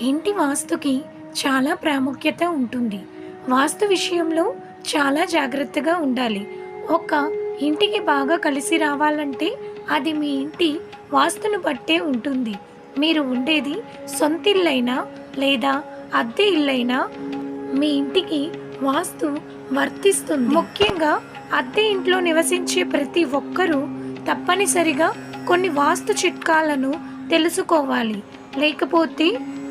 ఇంటి వాస్తుకి చాలా ప్రాముఖ్యత ఉంటుంది. వాస్తు విషయంలో చాలా జాగ్రత్తగా ఉండాలి. ఒక ఇంటికి బాగా కలిసి రావాలంటే అది మీ ఇంటి వాస్తును బట్టే ఉంటుంది. మీరు ఉండేది సొంత ఇల్లైనా లేదా అద్దె ఇల్లైనా మీ ఇంటికి వాస్తు వర్తిస్తుంది. ముఖ్యంగా అద్దె ఇంట్లో నివసించే ప్రతి ఒక్కరూ తప్పనిసరిగా కొన్ని వాస్తు చిట్కాలను తెలుసుకోవాలి. లేకపోతే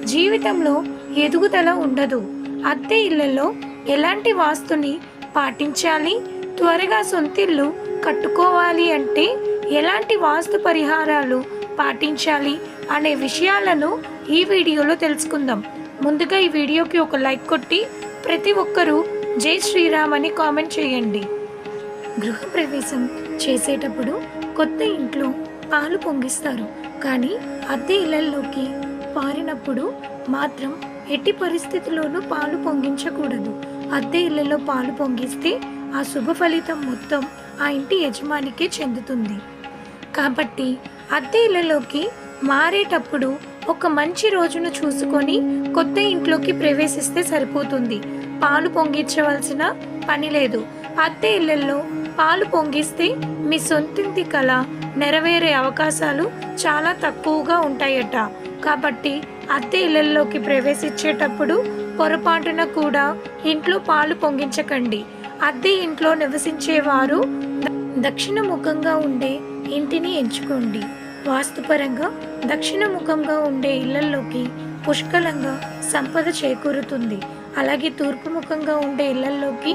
జీవితంలో ఎదుగుదల ఉండదు. అద్దె ఇళ్ళలో ఎలాంటి వాస్తుని పాటించాలి? త్వరగా సొంతిల్లు కట్టుకోవాలి అంటే ఎలాంటి వాస్తు పరిహారాలు పాటించాలి అనే విషయాలను ఈ వీడియోలో తెలుసుకుందాం. ముందుగా ఈ వీడియోకి ఒక లైక్ కొట్టి ప్రతి ఒక్కరూ జై శ్రీరామ్ అని కామెంట్ చేయండి. గృహప్రవేశం చేసేటప్పుడు కొత్త ఇంట్లో పాలు పొంగిస్తారు. కానీ అద్దె ఇళ్ళలోకి పారినప్పుడు మాత్రం ఎట్టి పరిస్థితుల్లోనూ పాలు పొంగించకూడదు. అద్దె ఇళ్ళలో పాలు పొంగిస్తే ఆ శుభ ఫలితం మొత్తం ఆ ఇంటి యజమానికే చెందుతుంది. కాబట్టి అద్దె ఇళ్ళలోకి మారేటప్పుడు ఒక మంచి రోజును చూసుకొని కొత్త ఇంట్లోకి ప్రవేశిస్తే సరిపోతుంది. పాలు పొంగించవలసిన పని లేదు. అద్దె ఇళ్ళలో పాలు పొంగిస్తే మీ సొంతింటి కళ నెరవేరే అవకాశాలు చాలా తక్కువగా ఉంటాయట. కాబట్టి అద్దె ఇళ్ళలోకి ప్రవేశించేటప్పుడు పొరపాటున కూడా ఇంట్లో పాలు పొంగించకండి. అద్దె ఇంట్లో నివసించేవారు దక్షిణ ముఖంగా ఉండే ఇంటిని ఎంచుకోండి. వాస్తుపరంగా దక్షిణ ముఖంగా ఉండే ఇళ్ళలోకి పుష్కలంగా సంపద చేకూరుతుంది. అలాగే తూర్పు ముఖంగా ఉండే ఇళ్ళలోకి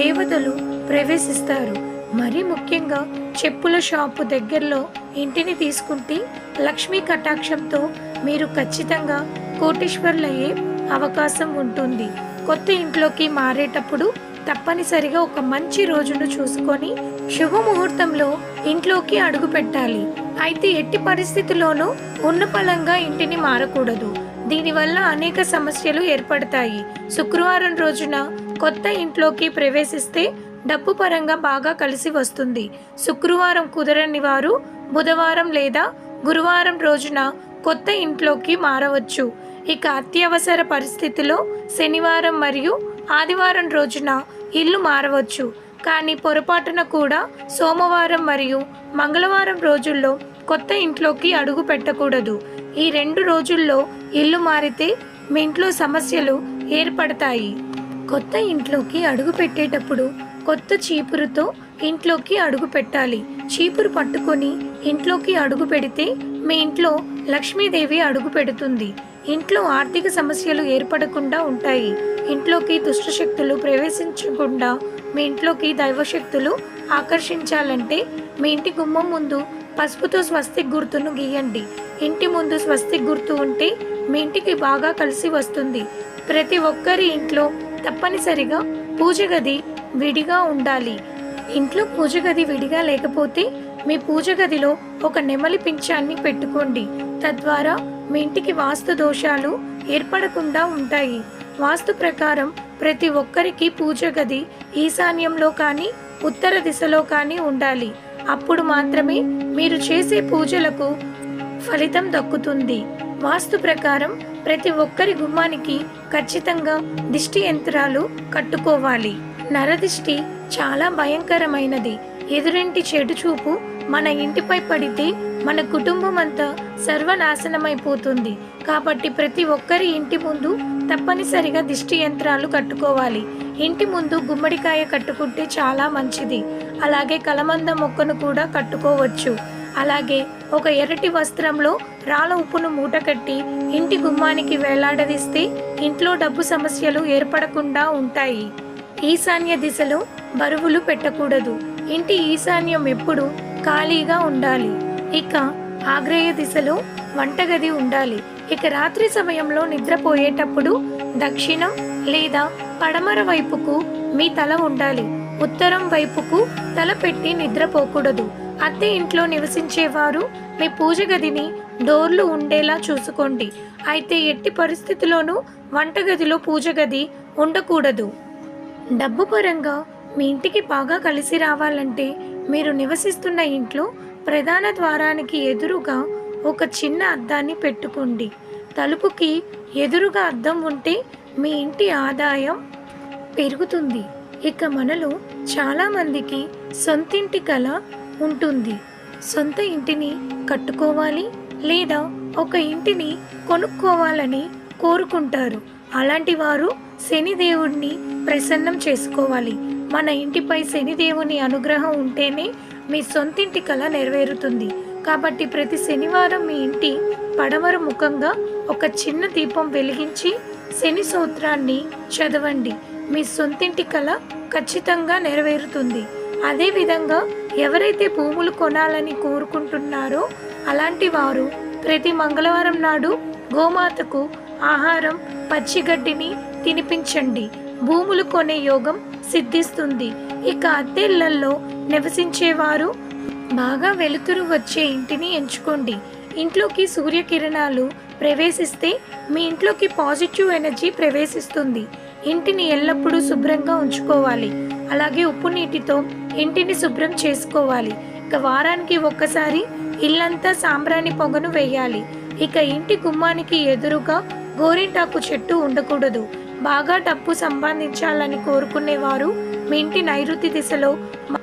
దేవతలు ప్రవేశిస్తారు. మరీ ముఖ్యంగా చెప్పుల షాపు దగ్గరలో ఇంటిని తీసుకుంటే లక్ష్మీ కటాక్షంతో మీరు ఖచ్చితంగా కోటీశ్వర్లయ్యే అవకాశం ఉంటుంది. కొత్త ఇంట్లోకి మారేటప్పుడు తప్పనిసరిగా ఒక మంచి రోజును చూసుకొని శుభముహూర్తంలో ఇంట్లోకి అడుగు పెట్టాలి. అయితే ఎట్టి పరిస్థితుల్లోనూ ఉన్నపలంగా ఇంటిని మారకూడదు. దీనివల్ల అనేక సమస్యలు ఏర్పడతాయి. శుక్రవారం రోజున కొత్త ఇంట్లోకి ప్రవేశిస్తే డబ్బు పరంగా బాగా కలిసి వస్తుంది. శుక్రవారం కుదరని వారు బుధవారం లేదా గురువారం రోజున కొత్త ఇంట్లోకి మారవచ్చు. ఇక అత్యవసర పరిస్థితిలో శనివారం మరియు ఆదివారం రోజున ఇల్లు మారవచ్చు. కానీ పొరపాటున కూడా సోమవారం మరియు మంగళవారం రోజుల్లో కొత్త ఇంట్లోకి అడుగు పెట్టకూడదు. ఈ రెండు రోజుల్లో ఇల్లు మారితే మీ ఇంట్లో సమస్యలు ఏర్పడతాయి. కొత్త ఇంట్లోకి అడుగు పెట్టేటప్పుడు కొత్త చీపురుతో ఇంట్లోకి అడుగు పెట్టాలి. చీపురు పట్టుకొని ఇంట్లోకి అడుగు పెడితే మీ ఇంట్లో లక్ష్మీదేవి అడుగు పెడుతుంది. ఇంట్లో ఆర్థిక సమస్యలు ఏర్పడకుండా ఉంటాయి. ఇంట్లోకి దుష్టశక్తులు ప్రవేశించకుండా మీ ఇంట్లోకి దైవశక్తులు ఆకర్షించాలంటే మీ ఇంటి గుమ్మం ముందు పసుపుతో స్వస్తిక్ గుర్తును గీయండి. ఇంటి ముందు స్వస్తిక్ గుర్తు ఉంటే మీ ఇంటికి బాగా కలిసి వస్తుంది. ప్రతి ఒక్కరి ఇంట్లో తప్పనిసరిగా పూజ గది విడిగా ఉండాలి. ఇంట్లో పూజ గది విడిగా లేకపోతే మీ పూజ గదిలో ఒక నెమలి పింఛాన్ని పెట్టుకోండి. తద్వారా మీ ఇంటికి వాస్తు దోషాలు ఏర్పడకుండా ఉంటాయి. వాస్తు ప్రకారం ప్రతి ఒక్కరికి పూజ గది ఈశాన్యంలో కానీ ఉత్తర దిశలో కానీ ఉండాలి. అప్పుడు మాత్రమే మీరు చేసే పూజలకు ఫలితం దక్కుతుంది. వాస్తు ప్రకారం ప్రతి ఒక్కరి గుమ్మానికి ఖచ్చితంగా దిష్టి యంత్రాలు కట్టుకోవాలి. నరదిష్టి చాలా భయంకరమైనది. ఎదురింటి చెడు చూపు మన ఇంటిపై పడితే మన కుటుంబం అంతా సర్వనాశనమైపోతుంది. కాబట్టి ప్రతి ఒక్కరి ఇంటి ముందు తప్పనిసరిగా దిష్టి యంత్రాలు కట్టుకోవాలి. ఇంటి ముందు గుమ్మడికాయ కట్టుకుంటే చాలా మంచిది. అలాగే కలమంద మొక్కను కూడా కట్టుకోవచ్చు. అలాగే ఒక ఎర్రటి వస్త్రంలో రాళ్ళ ఉప్పును మూట కట్టి ఇంటి గుమ్మానికి వేలాడదీస్తే ఇంట్లో డబ్బు సమస్యలు ఏర్పడకుండా ఉంటాయి. ఈశాన్య దిశలో బరువులు పెట్టకూడదు. ఇంటి ఈశాన్యం ఎప్పుడు ఖాళీగా ఉండాలి. ఇక ఆగ్రేయ దిశలో వంటగది ఉండాలి. ఇక రాత్రి సమయంలో నిద్రపోయేటప్పుడు దక్షిణం లేదా పడమర వైపుకు మీ తల ఉండాలి. ఉత్తరం వైపుకు తల పెట్టి నిద్రపోకూడదు. అద్దె ఇంట్లో నివసించేవారు మీ పూజ గదిని డోర్లు ఉండేలా చూసుకోండి. అయితే ఎట్టి పరిస్థితిలోనూ వంటగదిలో పూజ గది ఉండకూడదు. డబ్బు పరంగా మీ ఇంటికి బాగా కలిసి రావాలంటే మీరు నివసిస్తున్న ఇంట్లో ప్రధాన ద్వారానికి ఎదురుగా ఒక చిన్న అద్దాన్ని పెట్టుకోండి. తలుపుకి ఎదురుగా అద్దం ఉంటే మీ ఇంటి ఆదాయం పెరుగుతుంది. ఇక మనలో చాలామందికి సొంతింటి కళ ఉంటుంది. సొంత ఇంటిని కట్టుకోవాలి లేదా ఒక ఇంటిని కొనుక్కోవాలని కోరుకుంటారు. అలాంటి వారు శనిదేవుణ్ణి ప్రసన్నం చేసుకోవాలి. మన ఇంటిపై శనిదేవుని అనుగ్రహం ఉంటేనే మీ సొంతింటి కళ నెరవేరుతుంది. కాబట్టి ప్రతి శనివారం మీ ఇంటి పడమర ముఖంగా ఒక చిన్న దీపం వెలిగించి శని సూత్రాన్ని చదవండి. మీ సొంతింటి కళ ఖచ్చితంగా నెరవేరుతుంది. అదేవిధంగా ఎవరైతే భూములు కొనాలని కోరుకుంటున్నారో అలాంటి వారు ప్రతి మంగళవారం నాడు గోమాతకు ఆహారం పచ్చిగడ్డిని తినిపించండి. భూములు కొనే యోగం సిద్ధిస్తుంది. ఇక అద్దెళ్ళలో నివసించేవారు బాగా వెలుతురు వచ్చే ఇంటిని ఎంచుకోండి. ఇంట్లోకి సూర్యకిరణాలు ప్రవేశిస్తే మీ ఇంట్లోకి పాజిటివ్ ఎనర్జీ ప్రవేశిస్తుంది. ఇంటిని ఎల్లప్పుడూ శుభ్రంగా ఉంచుకోవాలి. అలాగే ఉప్పు నీటితో ఇంటిని శుభ్రం చేసుకోవాలి. ఇక వారానికి ఒక్కసారి ఇల్లంతా సాంబ్రాణి పొగను వేయాలి. ఇక ఇంటి గుమ్మానికి ఎదురుగా గోరింటాకు చెట్టు ఉండకూడదు. బాగా డబ్బు సంపాదించాలని కోరుకునేవారు. మీ ఇంటి నైరుతి దిశలో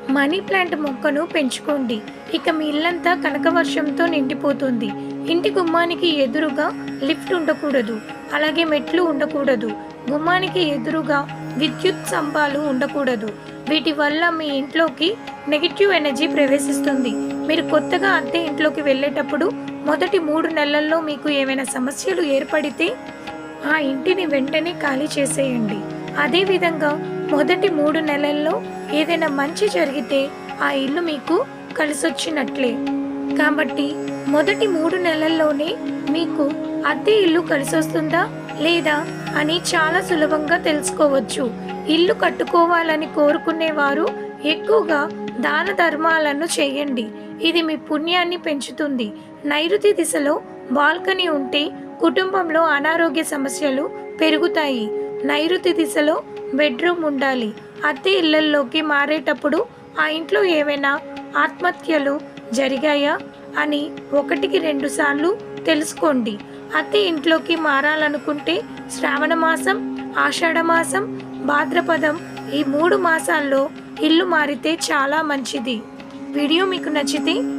మనీ ప్లాంట్ మొక్కను పెంచుకోండి. ఇక మీ ఇల్లంతా కనకవర్షంతో నిండిపోతుంది. ఇంటి గుమ్మానికి ఎదురుగా లిఫ్ట్ ఉండకూడదు. అలాగే మెట్లు ఉండకూడదు. గుమ్మానికి ఎదురుగా విద్యుత్ స్తంభాలు ఉండకూడదు. వీటి వల్ల మీ ఇంట్లోకి నెగిటివ్ ఎనర్జీ ప్రవేశిస్తుంది. మీరు కొత్తగా అద్దె ఇంట్లోకి వెళ్ళేటప్పుడు మొదటి మూడు నెలల్లో మీకు ఏమైనా సమస్యలు ఏర్పడితే ఆ ఇంటిని వెంటనే ఖాళీ చేసేయండి. అదేవిధంగా మొదటి మూడు నెలల్లో ఏదైనా మంచి జరిగితే ఆ ఇల్లు మీకు కలిసొచ్చినట్లే. కాబట్టి మొదటి మూడు నెలల్లోనే మీకు అద్దె ఇల్లు కలిసొస్తుందా లేదా అని చాలా సులభంగా తెలుసుకోవచ్చు. ఇల్లు కట్టుకోవాలని కోరుకునేవారు ఎక్కువగా దాన ధర్మాలను చేయండి. ఇది మీ పుణ్యాన్ని పెంచుతుంది. నైరుతి దిశలో బాల్కనీ ఉంటే కుటుంబంలో అనారోగ్య సమస్యలు పెరుగుతాయి. నైరుతి దిశలో బెడ్రూమ్ ఉండాలి. అద్దె ఇళ్ళల్లోకి మారేటప్పుడు ఆ ఇంట్లో ఏమైనా ఆత్మహత్యలు జరిగాయా అని ఒకటికి రెండు సార్లు తెలుసుకోండి. అద్దె ఇంట్లోకి మారాలనుకుంటే శ్రావణ మాసం ఆషాఢ మాసం భాద్రపదం ఈ మూడు మాసాల్లో ఇల్లు మారితే చాలా మంచిది. వీడియో మీకు నచ్చితే